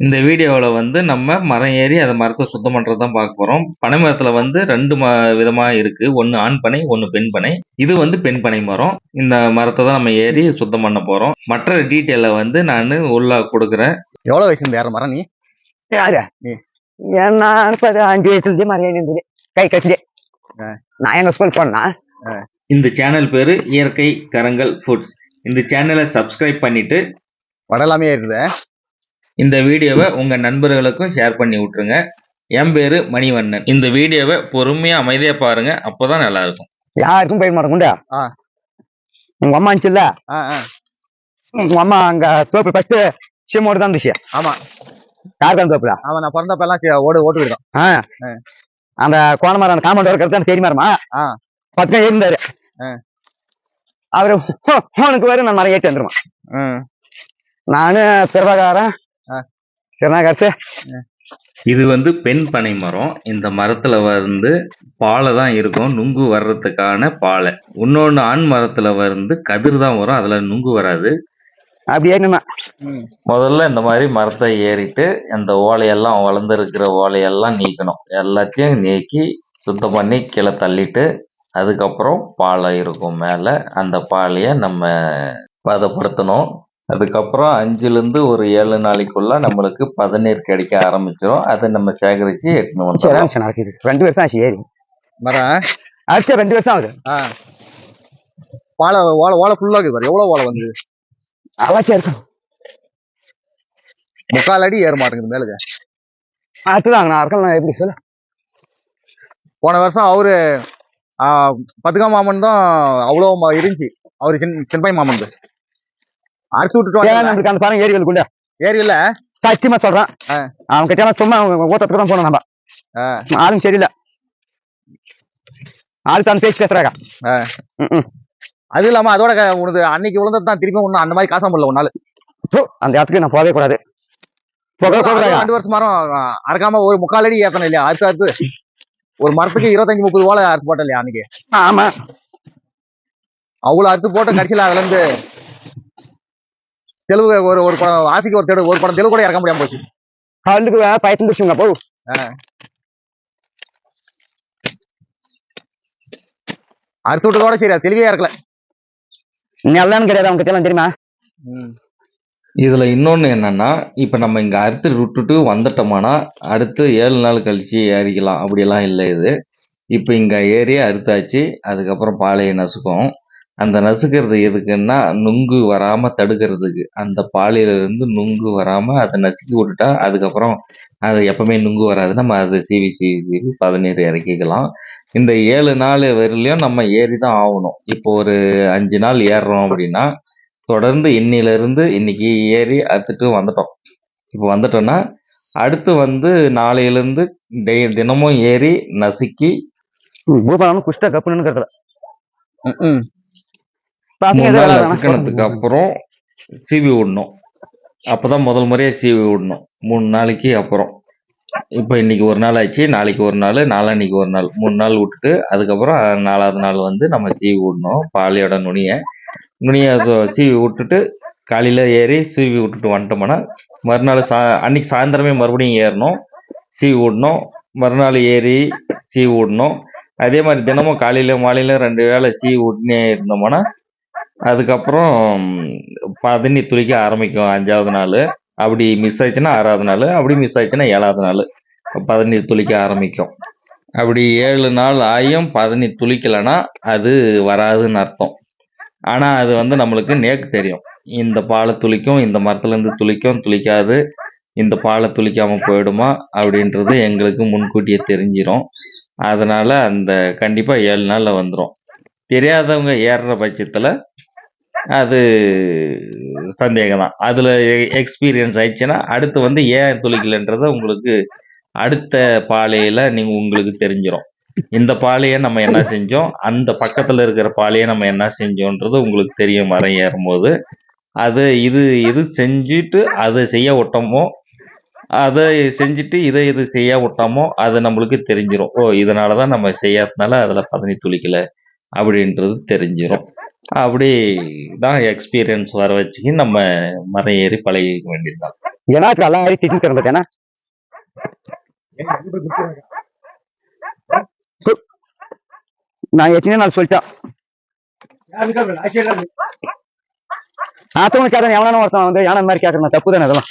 இந்த வீடியோவில் வந்து நம்ம மரம் ஏறி அதை மரத்தை சுத்தம் பண்ணுறது தான் பார்க்க போகிறோம் பனை மரத்தில் வந்து ரெண்டு ம விதமாக இருக்குது ஒன்று ஆண் பனை ஒன்று பெண் பனை. இது வந்து பெண் பனை மரம். இந்த மரத்தை தான் நம்ம ஏறி சுத்தம் பண்ண போகிறோம் மற்ற டீட்டெயிலை வந்து நான் உள்ள கொடுக்குறேன். எவ்வளவு வயசு ஏற மரம் நீ? யாரு ஏன்னா இப்ப அஞ்சு வயசுல இருந்தே மரம் கை கட்டிலே. நான் எங்க ஸ்கூல் போனா இந்த சேனல் பேர் இயற்கை கரங்கள் ஃபுட்ஸ் இந்த சேனலை சப்ஸ்கிரைப் பண்ணிட்டு வடலாமே ஏறுது. இந்த வீடியோவை உங்கள் நண்பர்களுக்கும் ஷேர் பண்ணி விட்ருங்க என் பேர் மணிவண்ணன். இந்த வீடியோவை பொறுமையாக அமைதியாக பாருங்க. அப்போ தான் நல்லாயிருக்கும் யாருக்கும் போய் மரம் உண்டா ஆ. உங்க அம்மா இருந்துச்சுல்ல? ஆ, ஆ. உங்க அம்மா அங்க தோப்பு ஃபர்ஸ்ட் சீமோடு தான் இருந்துச்சு. ஆமா. யாருக்கான தோப்புல? அவன் நான் பிறந்தப்ப எல்லாம் சி- ஓடு ஓட்டு. ஆ. அந்த கோண மரம் அந்த காமௌண்ட் இருக்கிறது அந்த பெரிய மரமா? ஆ. பத்து இருந்தாரு. ஆ. அவரு உனக்கு வரும் நான் மரம் ஏற்றி வந்துருவேன் நானு பிரபாகாரம் இது வந்து பெண் பனை மரம். இந்த மரத்துல வந்து பாலை தான் இருக்கும். நுங்கு வர்றதுக்கான பாலை. இன்னொன்று ஆண் மரத்துல வந்து கதிர் தான் வரும். அதுல நுங்கு வராது. அப்படி ஏறினா முதல்ல இந்த மாதிரி மரத்தை ஏறிட்டு அந்த ஓலையெல்லாம் வளர்ந்துருக்கிற ஓலையெல்லாம் நீக்கணும். எல்லாத்தையும் நீக்கி சுத்தம் பண்ணி கீழே தள்ளிட்டு அதுக்கப்புறம் பாலை இருக்கும் மேலே. அந்த பாலையை நம்ம பதப்படுத்தணும். அதுக்கப்புறம் அஞ்சுலேருந்து ஒரு ஏழு நாளைக்குள்ள நம்மளுக்கு பதநீர் கிடைக்க ஆரம்பிச்சிடும் அதை நம்ம சேகரித்து எடுத்துன்னு நடக்குது. ரெண்டு வருஷம் ஆச்சு ஏறி. மரம் அடுத்த ரெண்டு வருஷம் ஆகுது. ஆ. வாழை ஓலை ஓலை ஃபுல்லா இருக்குது பாரு. எவ்வளவு ஓலை வந்து அவாச்சும் இருக்கும். முக்கால் அடி ஏற மாட்டேங்குது மேலுக்கு அடுத்ததாங்க நான் இருக்கலாம் எப்படி சொல்ல? போன வருஷம் அவரு பத்துக்கா மாமன் தான் அவ்வளோ ம- இருந்துச்சு. அவரு சின் சின்பாய் மாமன் அரைச்சு விட்டுட்டு ஏன் வந்தாங்க. நம்மளுக்கு அந்த பாருங்க ஏரிகள் குண்டா. ஏரியில சத்தியமா சொல்றான். அவன் கிட்ட சும்மா ஊத்தத்துக்கு தான் போனோம் நம்ம. ஆளும் சரியில்லை. ஆளு தான் பேசி பேசுறாங்க. அது இல்லாம அதோட க- உனது அன்னைக்கு விழுந்தது தான் திருப்பி ஒன்னும் அந்த மாதிரி காசாம முடியல ஒரு நாள் அந்த இடத்துக்கு நான் போகவே கூடாது. ரெண்டு வருஷம் மரம் அறுக்காம ஒரு முக்கால் அடி ஏத்தணும் இல்லையா? அறுத்து அறுத்து ஒரு மரத்துக்கு இருபத்தஞ்சு முப்பது ஓலை அறுத்து போட்டோம் இல்லையா அன்னைக்கு? ஆமா. அவ்வளவு அறுத்து போட்டு கடைசியில அதுல இருந்து தெலுங்கு ஒரு ஒரு படம் ஆசைக்கு ஒரு தெலுங்கு ஒரு படம் தெலுங்கு கூட இறக்க முடியாம போச்சு. கல்லுக்கு பயத்து பிடிச்சுங்க போ. அறுத்து விட்டதோட சரி தெளிவே இறக்கல. நெல்லான்னு கிடையாது அவங்க கிட்ட எல்லாம் தெரியுமா? இதுல இன்னொன்னு என்னன்னா இப்ப நம்ம இங்க அறுத்து விட்டுட்டு வந்துட்டோம்னா அடுத்து ஏழு நாள் கழிச்சு ஏறிக்கலாம். அப்படியெல்லாம் இல்லை இது. இப்போ இங்க ஏறி அறுத்தாச்சு அதுக்கப்புறம் பாலையை நசுக்கும். அந்த நசுக்கிறது எதுக்குன்னா நுங்கு வராம தடுக்கிறதுக்கு. அந்த பாலையில இருந்து நுங்கு வராம அதை நசுக்கி விட்டுட்டா அதுக்கப்புறம் அது எப்பவுமே நுங்கு வராது நம்ம அதை சீவி சீவி சீவி பதநீர் இறக்கிக்கலாம். இந்த ஏழு நாள் வரையிலையும் நம்ம ஏறி தான் ஆகணும். இப்போ ஒரு அஞ்சு நாள் ஏறுறோம் அப்படின்னா தொடர்ந்து இன்னிலிருந்து இன்னைக்கு ஏறி அறுத்துட்டு வந்துட்டோம். இப்போ வந்துட்டோம்னா அடுத்து வந்து நாளையிலேருந்து டெய் தினமும் ஏறி நசுக்கி பூபாலம் குஷ்ட கப்புன்னு நசுக்கினதுக்கு அப்புறம் சீவி விடணும். அப்பதான் முதல் முறையா சீவி விடணும். மூணு நாளைக்கு அப்புறம். இப்போ இன்னைக்கு ஒரு நாள் ஆச்சு நாளைக்கு ஒரு நாள் நாளான்னைக்கு ஒரு நாள். மூணு நாள் விட்டுட்டு அதுக்கப்புறம் நாலாவது நாள் வந்து நம்ம சீவி விடணும். பாலையோட நுனியை. நுனியை சீவி விட்டுட்டு காலையில் ஏறி சீவி விட்டுட்டு வந்துட்டோம்னா மறுநாள் சா அன்னைக்கு சாயந்தரமே மறுபடியும் ஏறணும். சீவி விடணும். மறுநாள் ஏறி சீவி விடணும். அதே மாதிரி தினமும் காலையில மாலையில ரெண்டு வேளை சீவி விட்டுனே இருந்தோம்னா அதுக்கப்புறம் பதனி துளிக்க ஆரம்பிக்கும் அஞ்சாவது நாள். அப்படி மிஸ் ஆயிடுச்சுன்னா ஆறாவது நாள் அப்படி மிஸ் ஆயிடுச்சுன்னா ஏழாவது நாள். பதனி துளிக்க ஆரம்பிக்கும். அப்படி ஏழு நாள் ஆயும் பதனி துளிக்கலைன்னா அது வராதுன்னு அர்த்தம். ஆனால் அது வந்து நம்மளுக்கு நேக்கு தெரியும். இந்த பாலை துளிக்கும் இந்த மரத்துலேருந்து துளிக்கும் துளிக்காது. இந்த பாலை துளிக்காமல் போயிடுமா அப்படின்றது எங்களுக்கு முன்கூட்டியே தெரிஞ்சிடும் அதனால் அந்த கண்டிப்பாக ஏழு நாளில் வந்துடும் தெரியாதவங்க ஏறுற பட்சத்தில் அது சந்தேகம் தான் அதில் எக்ஸ்பீரியன்ஸ் ஆயிடுச்சுன்னா அடுத்து வந்து ஏன் துளிக்கலைன்றத உங்களுக்கு அடுத்த பாலையில் நீங்கள் உங்களுக்கு தெரிஞ்சிடும் இந்த பாலையை நம்ம என்ன செஞ்சோம்? அந்த பக்கத்தில் இருக்கிற பாலையை நம்ம என்ன செஞ்சோன்றது உங்களுக்கு தெரியும் மரம் ஏறும்போது அது இது இது செஞ்சுட்டு அதை செய்ய விட்டோமோ அதை செஞ்சுட்டு இதை இது செய்ய விட்டோமோ அது நம்மளுக்கு தெரிஞ்சிடும் ஓ இதனால தான் நம்ம செய்யாததுனால அதில் பதனி துளிக்கலை அப்படின்றது தெரிஞ்சிடும் அப்படி தான் எக்ஸ்பீரியன்ஸ் வர வச்சுக்கி நம்ம மரம் ஏறி பழகிக்க வேண்டியதுதான். ஜனாத்துக்கு எல்லாம் ஆயிரம் திட்டிருக்கிறேன் பார்த்தேன்னா நான் எத்தனை நாள் சொல்லிட்டேன். ஆத்தவங்க கேட்கறேன் எவனான ஒருத்தன் வந்து யானை மாதிரி கேட்கறேன் தப்பு தானே அதெல்லாம்.